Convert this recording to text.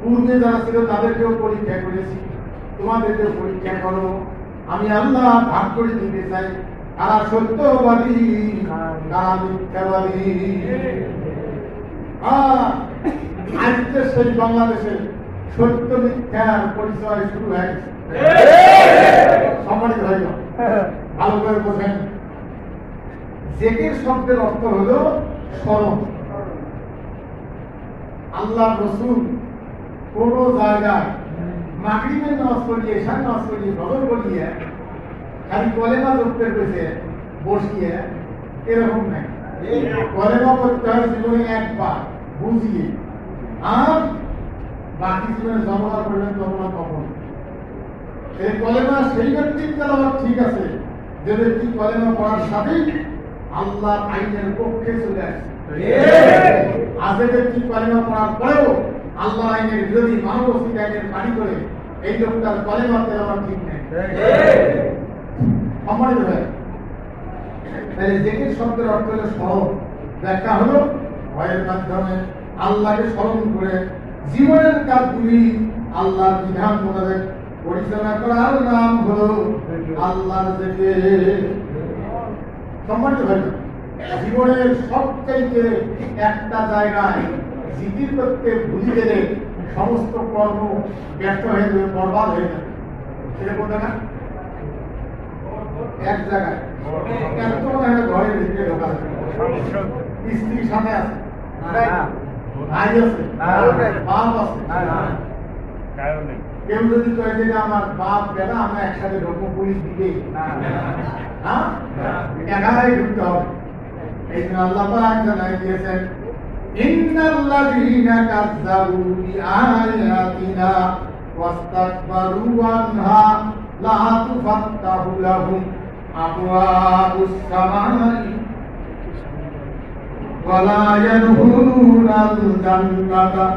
পূর্বে যারা ছিল তাদেরকেও পরীক্ষা করেছি। তোমাদেরকেও পরীক্ষা করো। আমি আল্লাহ ভাগ করে দিতে চাই। কারা সত্যবাদী কারা মিথ্যাবাদী। আজকে সেই বাংলাদেশের সত্য মিথ্যার পরিচয় শুরু হয়ে গেছে। সম্মানিত ভাই ভালো করে বোঝেন। জেকের শব্দের অর্থ হলো স্মরণ। আল্লাহ রসুল কোন জায়গায় মাগরিবের নামাজ পড়িয়ে এশার নামাজ পড়িয়ে নজর পড়িয়ে খালি কলেমা করতে পেয়েছে বসিয়ে এরকম নাই। কলেমা করতে হয় জীবনে একবার বুঝিয়ে। আর বাকি জীবনে জমা করবেন জমা কখন এই কলেমা সেই ব্যক্তির তেলাওয়াত ঠিক আছে। যে ব্যক্তি কলেমা পড়ার সাথেই আল্লাহর আইনের পক্ষে চলে আসে। যে ব্যক্তি কলেমা পড়ার পরেও আল্লাহ আইনের বিরোধী মানবস্তিক আইনের পানি করে এই লোকটার কলেমা তেলাওয়াত ঠিক নেই। ভাই তাহলে জেকের শব্দের অর্থ হলো স্মরণ ব্যাখ্যা হলো ভয়ের মাধ্যমে আল্লাহকে স্মরণ করে জীবনের কাজগুলি আল্লাহর বিধান মোতাবেক পরিচালনা করার নাম হলো আল্লাহর জেকের। সম্মানিত ভাই জীবনের সবচাইতে একটা জায়গায় জিকির করতে ভুলি গেলে সমস্ত কর্ম ব্যর্থ হয়ে যাবে বরবাদ হয়ে যাবে। সেটা কোন জায়গা? এক জায়গায়। এত মনে হয় ভিতরে ঢোকা আছে। স্ত্রীর সাথে আছে। ভাই আছে। বাপ আছে। কেউ যদি কয়ে যে আমার বাপ বেটা আমরা একসাথে ঢুকবো পুলিশ দিবে হ্যাঁ? ঢুকতে হবে। এই জন্য আল্লাহ পাক إن الذين كذبوا بآياتنا واستكبروا عنها لا تفتح لهم أبواب السماء ولا يدخلون الجنة